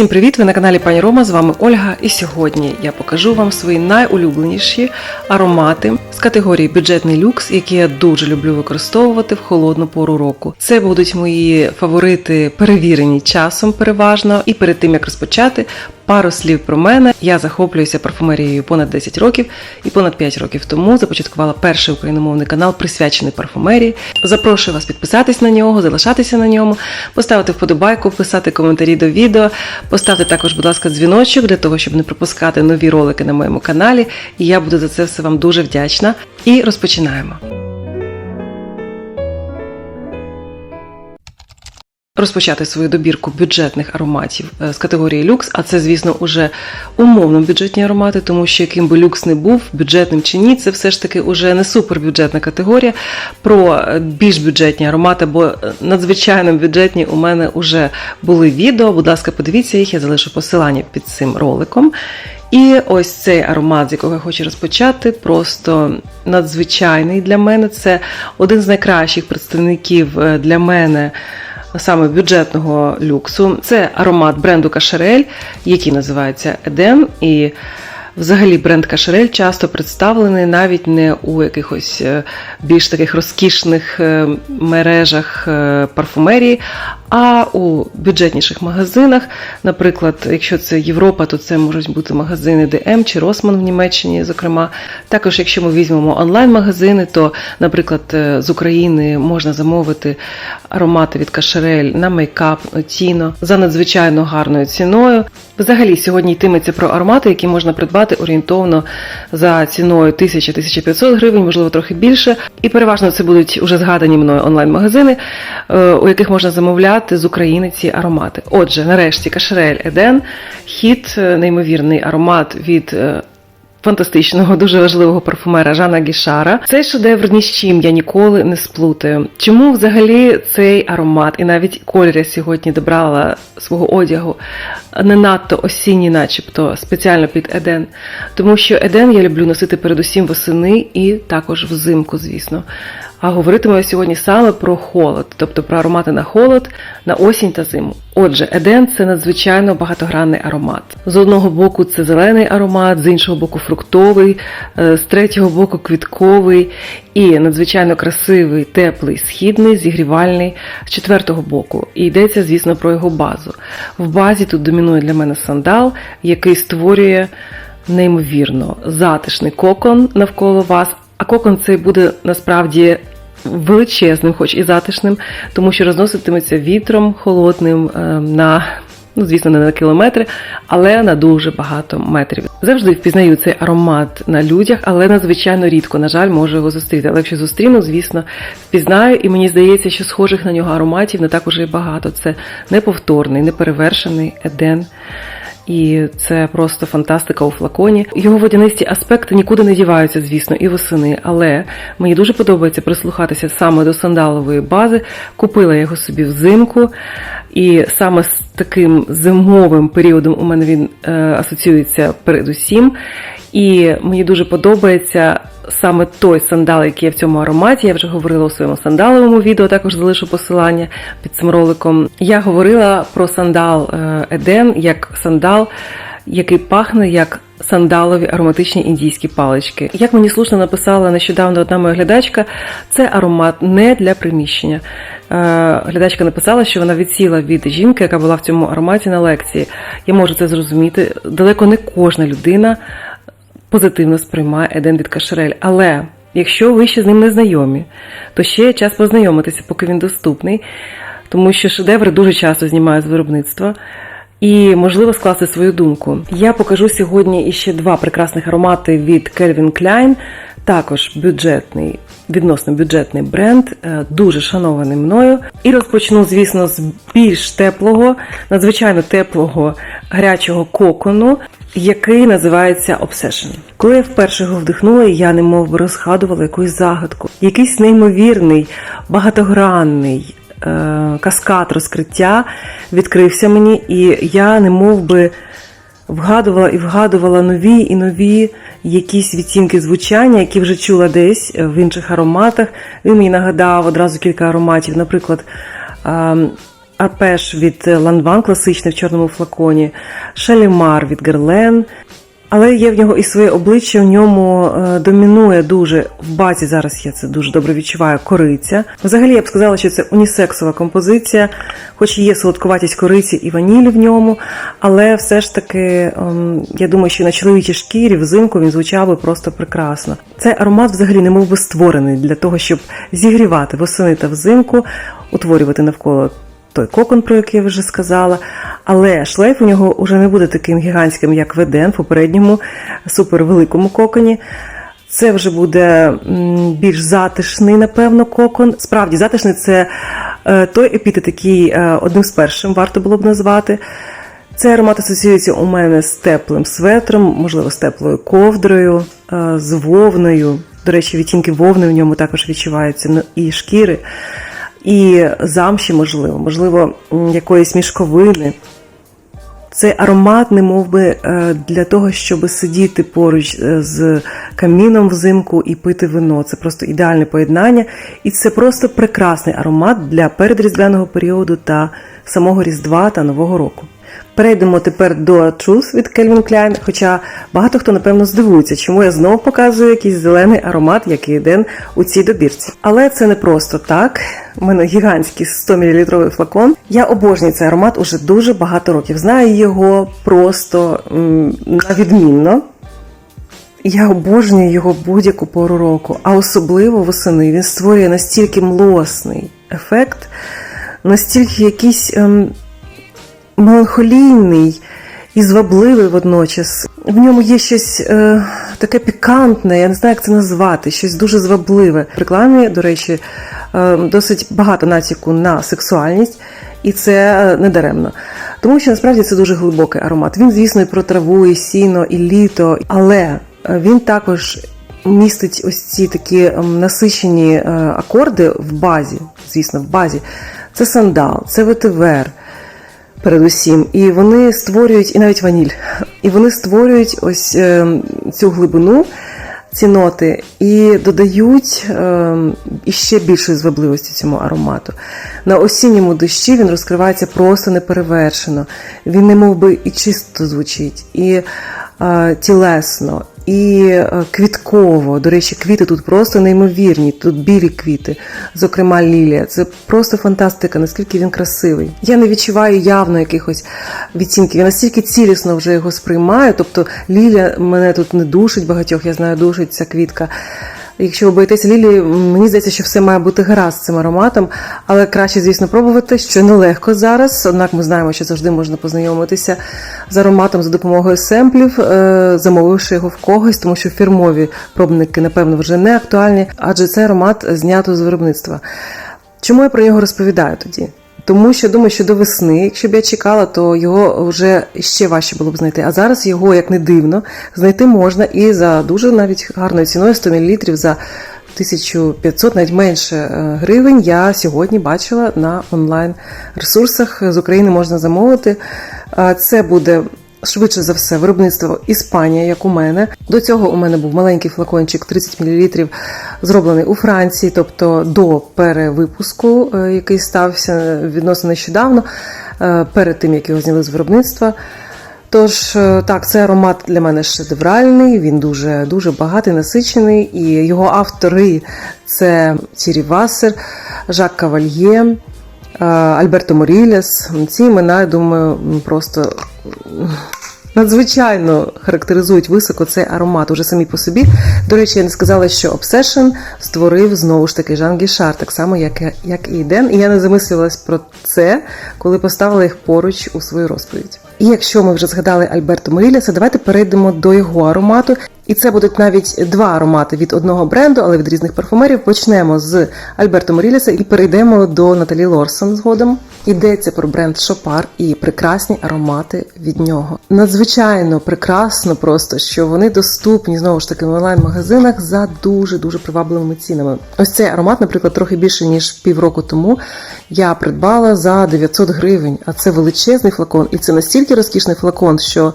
Всім привіт! Ви на каналі Пані Рома. З вами Ольга. І сьогодні я покажу вам свої найулюбленіші аромати з категорії бюджетний люкс, які я дуже люблю використовувати в холодну пору року. Це будуть мої фаворити, перевірені часом переважно. І перед тим як розпочати, пару слів про мене. Я захоплююся парфумерією понад 10 років і понад 5 років тому започаткувала перший україномовний канал, присвячений парфумерії. Запрошую вас підписатись на нього, залишатися на ньому, поставити вподобайку, писати коментарі до відео. Поставте також, будь ласка, дзвіночок для того, щоб не пропускати нові ролики на моєму каналі. І я буду за це все вам дуже вдячна. І розпочинаємо. Розпочати свою добірку бюджетних ароматів е, з категорії люкс, а це, звісно, уже умовно бюджетні аромати, тому що яким би люкс не був, бюджетним чи ні, це все ж таки уже не супербюджетна категорія. Про е, більш бюджетні аромати, бо е, надзвичайно бюджетні у мене вже були відео. Будь ласка, подивіться їх, я залишу посилання під цим роликом. І ось цей аромат, з якого я хочу розпочати, просто надзвичайний для мене. Це один з найкращих представників для мене. Саме бюджетного люксу це аромат бренду Кашерель, який називається Еден. І взагалі бренд Кашерель часто представлений навіть не у якихось е, більш таких розкішних е, мережах е, парфумерії, а у бюджетніших магазинах. Наприклад, якщо це Європа, то це можуть бути магазини DM чи Росман в Німеччині, зокрема. Також, якщо ми візьмемо онлайн-магазини, то, наприклад, е, з України можна замовити аромати від Кашерель на мейкап, Тіно за надзвичайно гарною ціною. Взагалі, сьогодні йтиметься про аромати, які можна придбати орієнтовно за ціною 1000-1500 гривень, можливо, трохи більше. І переважно це будуть уже згадані мною онлайн-магазини, е, у яких можна замовляти з України ці аромати. Отже, нарешті Кашерель Еден, хіт, е, неймовірний аромат від. е, Фантастичного, дуже важливого парфумера Жана Гішара. Цей шедевр ні з чим я ніколи не сплутаю. Чому взагалі цей аромат, і навіть колір я сьогодні добрала свого одягу не надто осінній, начебто спеціально під Еден. Тому що Еден я люблю носити передусім восени і також взимку, звісно. А говоритиму я сьогодні саме про холод, тобто про аромати на холод, на осінь та зиму. Отже, Еден це надзвичайно багатогранний аромат. З одного боку це зелений аромат, з іншого боку фруктовий, е, з третього боку квітковий і надзвичайно красивий, теплий, східний, зігрівальний з четвертого боку. І йдеться, звісно, про його базу. В базі тут домінує для мене сандал, який створює неймовірно затишний кокон навколо вас. А кокон цей буде насправді величезним, хоч і затишним, тому що розноситиметься вітром холодним е, на. Ну, звісно, не на кілометри, але на дуже багато метрів. Завжди впізнаю цей аромат на людях, але надзвичайно рідко, на жаль, можу його зустріти. Але якщо зустріну, звісно, впізнаю, і мені здається, що схожих на нього ароматів не так уже і багато. Це неповторний, неперевершений еден. І це просто фантастика у флаконі. Його водянисті аспекти нікуди не діваються, звісно, і восени. Але мені дуже подобається прислухатися саме до сандалової бази. Купила його собі взимку, і саме з таким зимовим періодом у мене він е, асоціюється передусім. І мені дуже подобається саме той сандал, який є в цьому ароматі. Я вже говорила у своєму сандаловому відео, також залишу посилання під цим роликом. Я говорила про сандал е, Еден як сандал, який пахне як сандалові ароматичні індійські палички. Як мені слушно написала нещодавно одна моя глядачка, це аромат не для приміщення. Е, Глядачка написала, що вона відсіла від жінки, яка була в цьому ароматі на лекції. Я можу це зрозуміти. Далеко не кожна людина позитивно сприймає Еден від Кашерель. Але якщо ви ще з ним не знайомі, то ще є час познайомитися, поки він доступний, тому що шедеври дуже часто знімають з виробництва. І можливо скласти свою думку. Я покажу сьогодні іще два прекрасних аромати від Calvin Klein, також бюджетний, відносно бюджетний бренд, е, дуже шанований мною. І розпочну, звісно, з більш теплого, надзвичайно теплого гарячого кокону, який називається Obsession. Коли я вперше його вдихнула, я не би розгадувала якусь загадку. Якийсь неймовірний, багатогранний е, каскад розкриття відкрився мені, і я не мов би вгадувала і вгадувала нові і нові якісь відтінки звучання, які вже чула десь в інших ароматах. Він мені нагадав одразу кілька ароматів, наприклад. Арпеш від Ланван, класичний в чорному флаконі, Шалімар від Герлен. Але є в нього і своє обличчя, в ньому е, домінує дуже в базі. Зараз я це дуже добре відчуваю. Кориця. Взагалі я б сказала, що це унісексова композиція, хоч є солодкуватість кориці і ванілі в ньому, але все ж таки ем, я думаю, що на чоловічій шкірі взимку він звучав би просто прекрасно. Цей аромат взагалі не мов би створений для того, щоб зігрівати восени та взимку, утворювати навколо той кокон, про який я вже сказала. Але шлейф у нього вже не буде таким гігантським, як Веден в попередньому супервеликому коконі. Це вже буде більш затишний, напевно, кокон. Справді, затишний це е, той епітет, який е, одним з першим варто було б назвати. Цей аромат асоціюється у мене з теплим светром, можливо, з теплою ковдрою, е, з вовною. До речі, відтінки вовни в ньому також відчуваються, ну, і шкіри, і замші, можливо, можливо, якоїсь мішковини. Цей аромат, не мов би, е, для того, щоб сидіти поруч е, з каміном взимку і пити вино. Це просто ідеальне поєднання. І це просто прекрасний аромат для передріздвяного періоду та самого Різдва та Нового року. Перейдемо тепер до Truth від Calvin Klein, хоча багато хто, напевно, здивується, чому я знову показую якийсь зелений аромат, який йде у цій добірці. Але це не просто так. У мене гігантський 100 мл флакон. Я обожнюю цей аромат уже дуже багато років. Знаю його просто м, на відмінно. Я обожнюю його будь-яку пору року, а особливо восени він створює настільки млосний ефект, настільки якийсь ем, меланхолійний і звабливий водночас. В ньому є щось е, таке пікантне, я не знаю, як це назвати, щось дуже звабливе. В рекламі, до речі, е, досить багато натяку на сексуальність, і це е, не даремно. Тому що насправді це дуже глибокий аромат. Він, звісно, і про траву, і сіно, і літо, але е, він також містить ось ці такі ем, насичені е, акорди в базі, звісно, в базі. Це сандал, це ветивер передусім. І вони створюють, і навіть ваніль, і вони створюють ось е, цю глибину, ці ноти, і додають е, іще більшої звабливості цьому аромату. На осінньому дощі він розкривається просто неперевершено. Він не мов би і чисто звучить, і тілесно. І е, квітково, до речі, квіти тут просто неймовірні. Тут білі квіти, зокрема лілія. Це просто фантастика, наскільки він красивий. Я не відчуваю явно якихось відцінків. Я настільки цілісно вже його сприймаю. Тобто лілія мене тут не душить багатьох, я знаю, душить ця квітка. Якщо ви боїтеся лілії, мені здається, що все має бути гаразд з цим ароматом, але краще, звісно, пробувати, що нелегко зараз. Однак ми знаємо, що завжди можна познайомитися з ароматом за допомогою семплів, е, замовивши його в когось, тому що фірмові пробники, напевно, вже не актуальні, адже цей аромат знято з виробництва. Чому я про нього розповідаю тоді? Тому що думаю, що до весни, якщо б я чекала, то його вже ще важче було б знайти. А зараз його, як не дивно, знайти можна і за дуже навіть гарною ціною 100 мл за 1500, навіть менше е, гривень. Я сьогодні бачила на онлайн ресурсах. З України можна замовити. Це буде. Швидше за все, виробництво Іспанія, як у мене. До цього у мене був маленький флакончик 30 мл, зроблений у Франції, тобто до перевипуску, е, який стався відносно нещодавно, е, перед тим як його зняли з виробництва. Тож, е, так, цей аромат для мене шедевральний, він дуже дуже багатий, насичений, і його автори це Тірі Вассер, Жак Кавальє. Альберто Моріляс. Ці імена, я думаю, просто надзвичайно характеризують високо цей аромат уже самі по собі. До речі, я не сказала, що Obsession створив знову ж таки Жан Гішар, так само, як, як і Ден. І я не замислювалась про це, коли поставила їх поруч у свою розповідь. І якщо ми вже згадали Альберто Моріляса, давайте перейдемо до його аромату. І це будуть навіть два аромати від одного бренду, але від різних парфумерів. Почнемо з Альберто Моріляса і перейдемо до Наталі Лорсон згодом. Йдеться про бренд Шопар і прекрасні аромати від нього. Надзвичайно прекрасно, просто що вони доступні знову ж таки в онлайн-магазинах за дуже дуже привабливими цінами. Ось цей аромат, наприклад, трохи більше ніж півроку тому я придбала за 900 гривень. А це величезний флакон, і це настільки розкішний флакон, що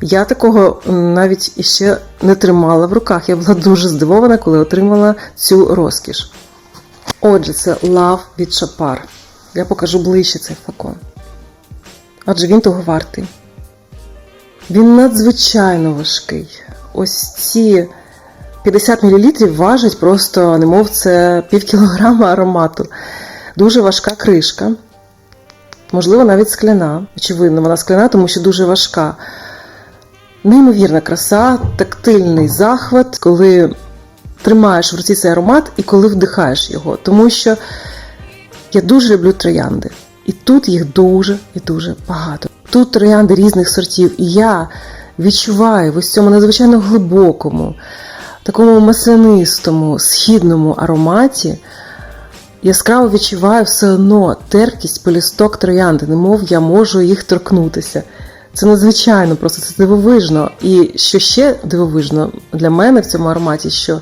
я такого навіть іще не тримала в руках. Я була дуже здивована, коли отримала цю розкіш. Отже, це Love від Шапар. Я покажу ближче цей флакон. Адже він того вартий. Він надзвичайно важкий. Ось ці 50 мл важать просто, немов це пів кілограма аромату. Дуже важка кришка. Можливо, навіть скляна. Очевидно, вона скляна, тому що дуже важка. Неймовірна краса, тактильний захват, коли тримаєш в руці цей аромат і коли вдихаєш його. Тому що я дуже люблю троянди. І тут їх дуже і дуже багато. Тут троянди різних сортів, і я відчуваю в ось цьому надзвичайно глибокому, такому маслянистому, східному ароматі. Яскраво відчуваю все одно терпкість полісток троянди, немов я можу їх торкнутися. Це надзвичайно просто це дивовижно. І що ще дивовижно для мене в цьому ароматі, що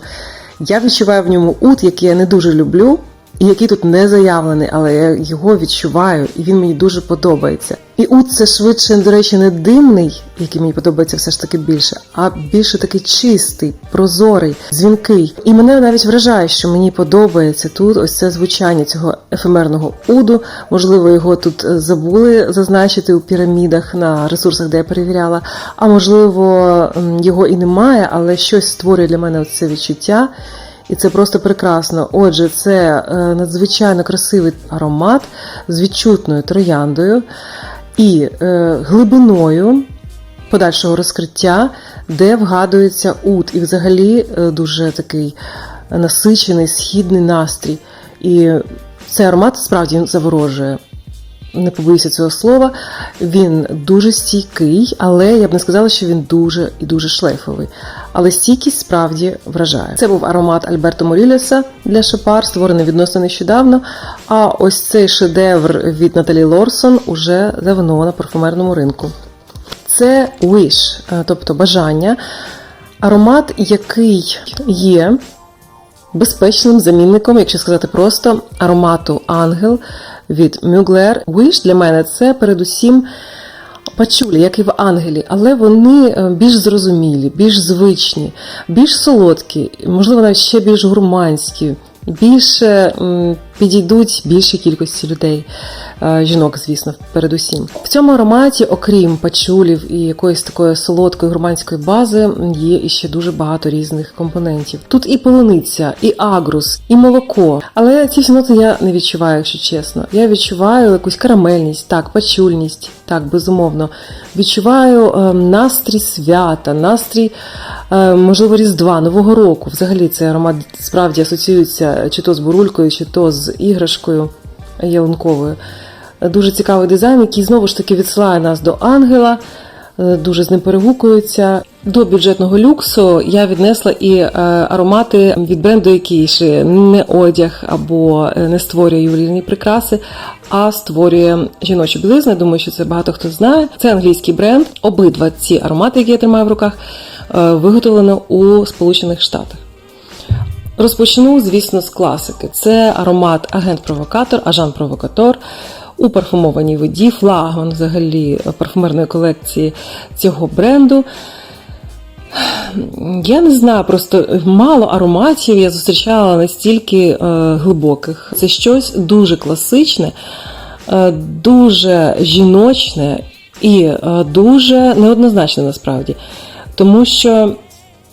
я відчуваю в ньому ут, який я не дуже люблю, який тут не заявлений, але я його відчуваю, і він мені дуже подобається. І ут це швидше, до речі, не димний, який мені подобається все ж таки більше, а більше такий чистий, прозорий, дзвінкий. І мене навіть вражає, що мені подобається тут ось це звучання цього ефемерного уду. Можливо, його тут е, забули зазначити у пірамідах на ресурсах, де я перевіряла. А можливо, його і немає, але щось створює для мене це відчуття. І це просто прекрасно. Отже, це е, надзвичайно красивий аромат з відчутною трояндою і е, глибиною подальшого розкриття, де вгадується ут, і взагалі е, дуже такий насичений східний настрій. І цей аромат справді заворожує. Не побоюся цього слова. Він дуже стійкий, але я б не сказала, що він дуже і дуже шлейфовий. Але стійкість справді вражає. Це був аромат Альберто Морілеса для Шепар, створений відносно нещодавно. А ось цей шедевр від Наталі Лорсон уже давно на парфумерному ринку. Це Wish, е, тобто бажання. Аромат, який є безпечним замінником, якщо сказати просто, аромату Ангел від Mugler. Wish для мене це передусім пачулі, як і в ангелі, але вони е, більш зрозумілі, більш звичні, більш солодкі, можливо, навіть ще більш гурманські. Більше підійдуть більшій кількості людей, е, жінок, звісно, передусім. В цьому ароматі, окрім пачулів і якоїсь такої солодкої гурманської бази, є іще дуже багато різних компонентів. Тут і полуниця, і агрус, і молоко. Але ці всі ноти я не відчуваю, якщо чесно. Я відчуваю якусь карамельність, так, пачульність, так, безумовно. Відчуваю е, настрій свята, настрій, можливо, Різдва, Нового року. Взагалі цей аромат справді асоціюється чи то з бурулькою, чи то з іграшкою ялинковою. Дуже цікавий дизайн, який знову ж таки відсилає нас до ангела, е, дуже з ним перегукується. До бюджетного люксу я віднесла і е, аромати від бренду, який ще не одяг або е, не створює ювелірні прикраси, а створює жіночу білизну. Думаю, що це багато хто знає. Це англійський бренд. Обидва ці аромати, які я тримаю в руках, е, виготовлено у Сполучених Штатах. Розпочну, звісно, з класики. Це аромат агент-провокатор, ажан-провокатор у парфумованій воді, флагман взагалі парфумерної колекції цього бренду. Я не знаю, просто мало ароматів я зустрічала настільки е, глибоких. Це щось дуже класичне, е, дуже жіночне і е, дуже неоднозначне насправді. Тому що,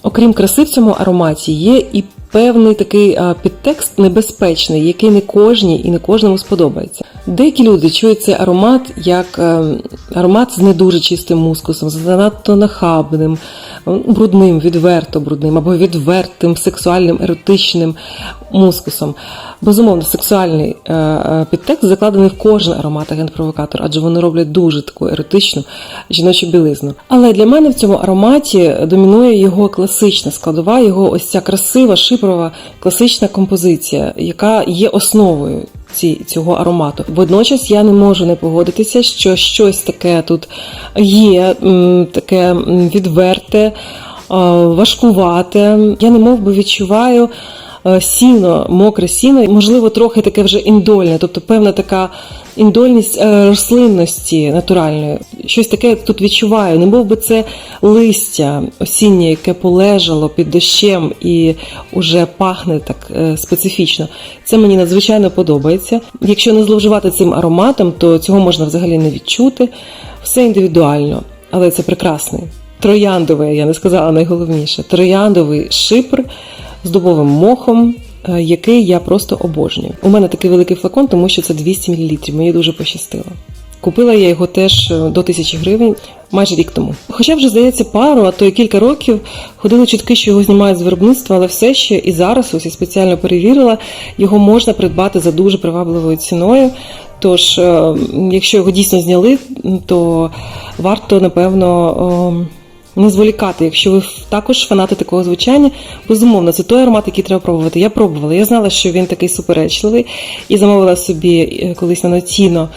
окрім краси в цьому ароматі, є і певний такий підтекст небезпечний, який не кожній і не кожному сподобається. Деякі люди чують цей аромат як е, аромат з не дуже чистим мускусом, з занадто нахабним, брудним, відверто брудним або відвертим, сексуальним, еротичним мускусом. Безумовно, сексуальний е, е, підтекст закладений в кожен аромат агент-провокатор, адже вони роблять дуже таку еротичну жіночу білизну. Але для мене в цьому ароматі домінує його класична складова, його ось ця красива, шипрова, класична композиція, яка є основою ці, цього аромату. Водночас я не можу не погодитися, що щось таке тут є, таке відверте, е, важкувате. Я не мов би відчуваю. Е, Сіно, мокре сіно, можливо, трохи таке вже індольне, тобто певна така індольність е, рослинності натуральної. Щось таке тут відчуваю. Не був би це листя осіннє, яке полежало під дощем і уже пахне так е, специфічно. Це мені надзвичайно подобається. Якщо не зловживати цим ароматом, то цього можна взагалі не відчути. Все індивідуально, але це прекрасний. Трояндовий, я не сказала найголовніше. Трояндовий шипр з дубовим мохом, е, який я просто обожнюю. У мене такий великий флакон, тому що це 200 мл. Мені дуже пощастило. Купила я його теж е, до 1000 гривень майже рік тому. Хоча вже здається пару, а то й кілька років ходили чутки, що його знімають з виробництва, але все ще і зараз ось я спеціально перевірила, його можна придбати за дуже привабливою ціною. Тож, е, якщо його дійсно зняли, то варто напевно. Не зволікати, якщо ви також фанати такого звучання, безумовно, це той аромат, який треба пробувати. Я пробувала. Я знала, що він такий суперечливий, і замовила собі е, колись на Нотіно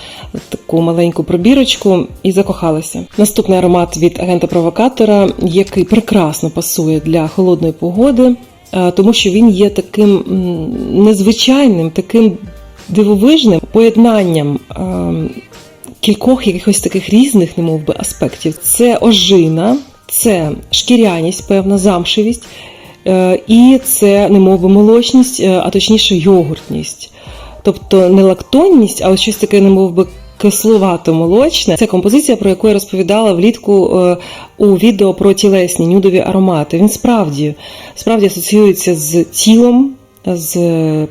таку маленьку пробірочку і закохалася. Наступний аромат від агента-провокатора, який прекрасно пасує для холодної погоди, е, тому що він є таким незвичайним, таким дивовижним поєднанням. ем, Кількох якихось таких різних, немов би, аспектів. Це ожина, це шкіряність, певна замшевість, е, і це немов молочність, е, а точніше йогуртність. Тобто не лактонність, а ось щось таке, немов би кисловато молочне. Це композиція, про яку я розповідала влітку е, у відео про тілесні нюдові аромати. Він справді, справді асоціюється з тілом, з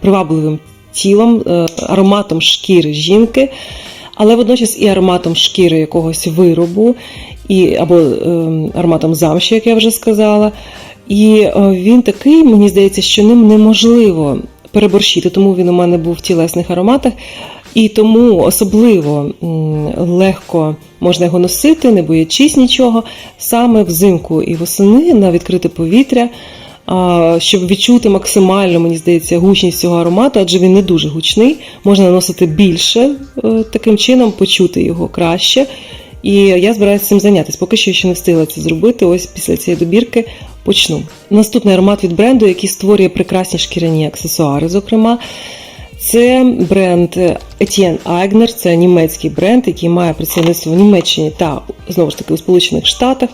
привабливим тілом, ароматом шкіри жінки але водночас і ароматом шкіри якогось виробу, і, або е, ароматом замші, як я вже сказала. І е, він такий, мені здається, що ним неможливо переборщити, тому він у мене був в тілесних ароматах. І тому особливо легко можна його носити, не боячись нічого, саме взимку і восени на відкрите повітря, щоб відчути максимально, мені здається, гучність цього аромату, адже він не дуже гучний, можна наносити більше, е, таким чином почути його краще. І я збираюся цим зайнятися. Поки що ще не встигла це зробити. Ось після цієї добірки почну. Наступний аромат від бренду, який створює прекрасні шкіряні аксесуари, зокрема. Це бренд Etienne Eigner, це німецький бренд, який має представництво в Німеччині та знову ж таки у Сполучених Штатах.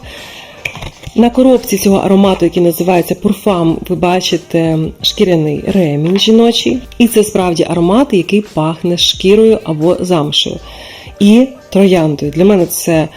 На коробці цього аромату, який називається Пурфам, ви бачите шкіряний ремінь жіночий. І це справді аромат, який пахне шкірою або замшею. І трояндою. Для мене це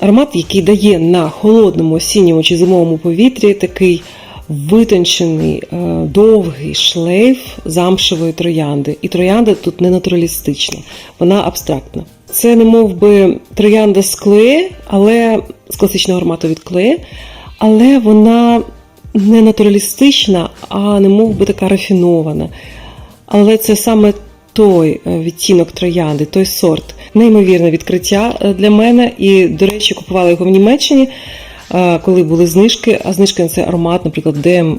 аромат, який дає на холодному осінньому чи зимовому повітрі такий витончений, е, довгий шлейф замшевої троянди. І троянда тут не натуралістична, вона абстрактна. Це не мов би троянда з клеї, але з класичного аромату від клеє, але вона не натуралістична, а не мов би така рафінована. Але це саме той е, відтінок троянди, той сорт. Неймовірне відкриття е, для мене. І, до речі, купувала його в Німеччині, коли були знижки. А знижки цей аромат, наприклад, ДМ,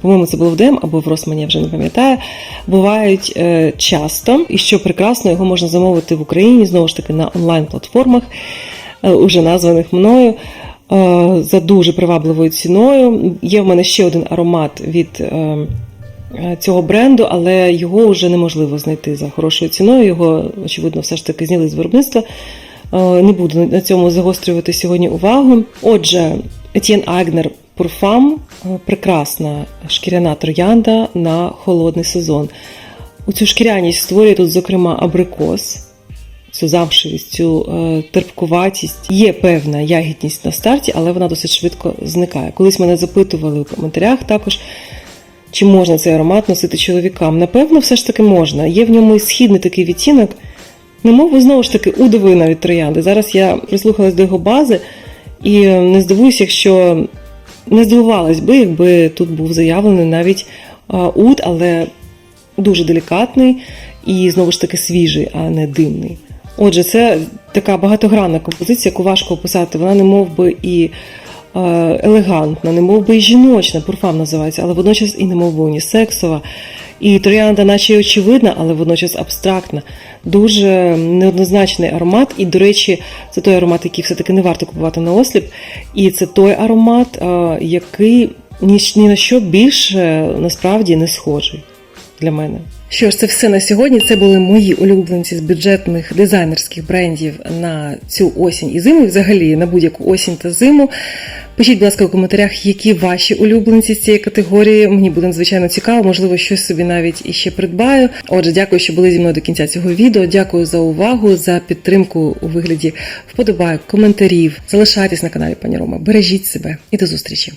по-моєму, це було в ДМ або в Росмані, я вже не пам'ятаю, бувають е, часто. І що прекрасно, його можна замовити в Україні, знову ж таки, на онлайн-платформах, е, уже названих мною. е, За дуже привабливою ціною. Є в мене ще один аромат від е, е, цього бренду, але його вже неможливо знайти за хорошою ціною. Його, очевидно, все ж таки зняли з виробництва. Е, Не буду на цьому загострювати сьогодні увагу. Отже, Etienne Agner Parfum – прекрасна шкіряна троянда на холодний сезон. У цю шкіряність створює тут, зокрема, абрикос, цю замшевість, цю е, терпкуватість. Є певна ягідність на старті, але вона досить швидко зникає. Колись мене запитували у коментарях також, чи можна цей аромат носити чоловікам. Напевно, все ж таки можна. Є в ньому і східний такий відтінок, немов би знову ж таки удовина від троянди. Зараз я прислухалась до його бази і е, не здивуюся, якщо не здивувалась би, якби тут був заявлений навіть уд, але дуже делікатний і знову ж таки свіжий, а не димний. Отже, це така багатогранна композиція, яку важко описати. Вона не мов би і елегантна, не мов би і жіночна, пурфам називається, але водночас і не мов би унісексова. І троянда, наче й очевидна, але водночас абстрактна. Дуже неоднозначний аромат. І, до речі, це той аромат, який все-таки не варто купувати на осліп. І це той аромат, е, який ні, ні на що більше насправді не схожий для мене. Що ж, це все на сьогодні. Це були мої улюбленці з бюджетних дизайнерських брендів на цю осінь і зиму, і взагалі на будь-яку осінь та зиму. Пишіть, будь ласка, у коментарях, які ваші улюбленці з цієї категорії. Мені буде надзвичайно цікаво, можливо, щось собі навіть іще придбаю. Отже, дякую, що були зі мною до кінця цього відео. Дякую за увагу, за підтримку у вигляді вподобайок, коментарів. Залишайтесь на каналі Пані Рома. Бережіть себе і до зустрічі.